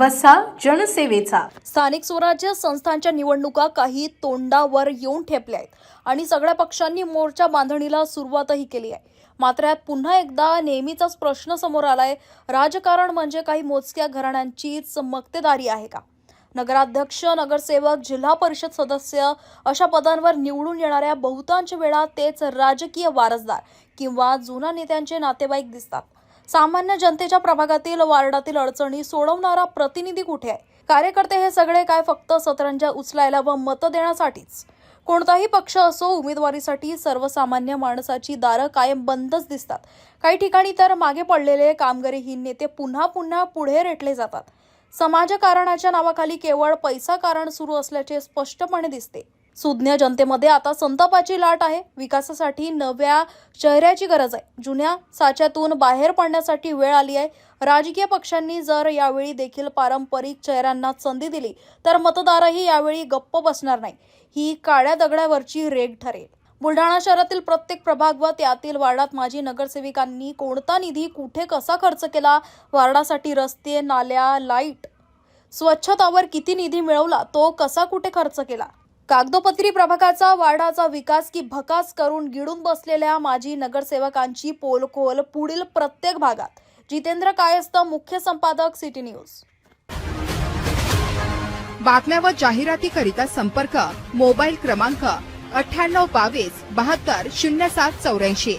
वसा जनसेवेचा. स्थानिक स्वराज्य संस्थांच्या निवडणुका काही तोंडावर येऊन ठेपल्या आहेत आणि सगळ्या पक्षांनी मोर्चा बांधणीला सुरुवातही केली आहे. मात्र यात पुन्हा एकदा नेहमीचाच प्रश्न समोर आलाय. राजकारण म्हणजे काही मोजक्या घराण्यांचीच मक्तेदारी आहे का? नगराध्यक्ष नगरसेवक जिल्हा परिषद सदस्य अशा पदांवर निवडून येणाऱ्या बहुतांश वेळा तेच राजकीय वारसदार किंवा जुना नेत्यांचे नातेवाईक दिसतात. सामान्य जनतेच्या प्रभागातील वार्डातील अडचणी सोडवणारा प्रतिनिधी कुठे आहे? कार्यकर्ते हे सगळे काय फक्त सतरंजा उचलायला व मतं देण्यासाठीच? कोणताही पक्ष असो उमेदवारीसाठी सर्वसामान्य माणसाची दारं कायम बंदच दिसतात. काही ठिकाणी तर मागे पडलेले कामगारीहीन नेते पुन्हा पुन्हा पुढे रेटले जातात. समाजकारणाच्या नावाखाली केवळ पैसा कारण सुरू असल्याचे स्पष्टपणे दिसते. सुज्ञ जनतेमध्ये आता संतापाची लाट आहे. विकासासाठी नव्या चेहऱ्याची गरज आहे. जुन्या साच्यातून बाहेर पडण्यासाठी वेळ आली आहे. राजकीय पक्षांनी जर यावेळी देखील पारंपरिक चेहऱ्यांना संधी दिली तर मतदारही यावेळी गप्प बसणार नाही. ही काळ्या दगडावरची रेग ठरेल. बुलढाणा शहरातील प्रत्येक प्रभाग व त्यातील वार्डात माजी नगरसेविकांनी कोणता निधी कुठे कसा खर्च केला? वार्डासाठी रस्ते नाल्या लाइट स्वच्छतावर किती निधी मिळवला? तो कसा कुठे खर्च केला? कागदोपत्री प्रभागाचा वार्डाचा विकास की भकास करून गिळून बसलेल्या माजी नगरसेवकांची पोलखोल पुढील प्रत्येक भागात. जितेंद्र कायस्थ मुख्य संपादक सिटी न्यूज. बातम्या व जाहिरातीकरिता संपर्क मोबाईल क्रमांक अठ्ठ्याण्णव बावीस बहात्तर शून्य सात चौऱ्याऐंशी.